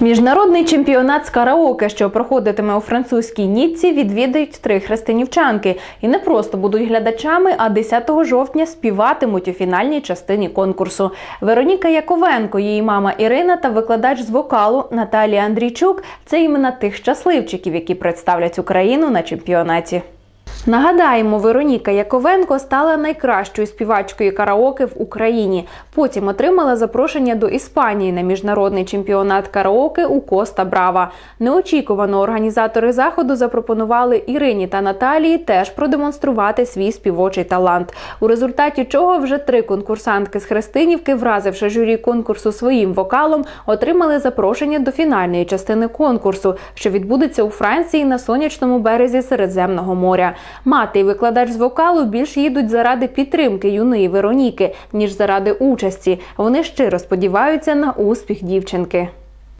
Міжнародний чемпіонат з караоке, що проходитиме у французькій Ніцці, відвідають три христинівчанки. І не просто будуть глядачами, а 10 жовтня співатимуть у фінальній частині конкурсу. Вероніка Яковенко, її мама Ірина та викладач з вокалу Наталія Андрійчук це імена тих щасливчиків, які представлять Україну на чемпіонаті. Нагадаємо, Вероніка Яковенко стала найкращою співачкою караоке в Україні. Потім отримала запрошення до Іспанії на міжнародний чемпіонат караоке у Коста Брава. Неочікувано організатори заходу запропонували Ірині та Наталії теж продемонструвати свій співочий талант. У результаті чого вже три конкурсантки з Христинівки, вразивши журі конкурсу своїм вокалом, отримали запрошення до фінальної частини конкурсу, що відбудеться у Франції на сонячному березі Середземного моря. Мати і викладач з вокалу більш їдуть заради підтримки юної Вероніки, ніж заради участі. Вони щиро сподіваються на успіх дівчинки.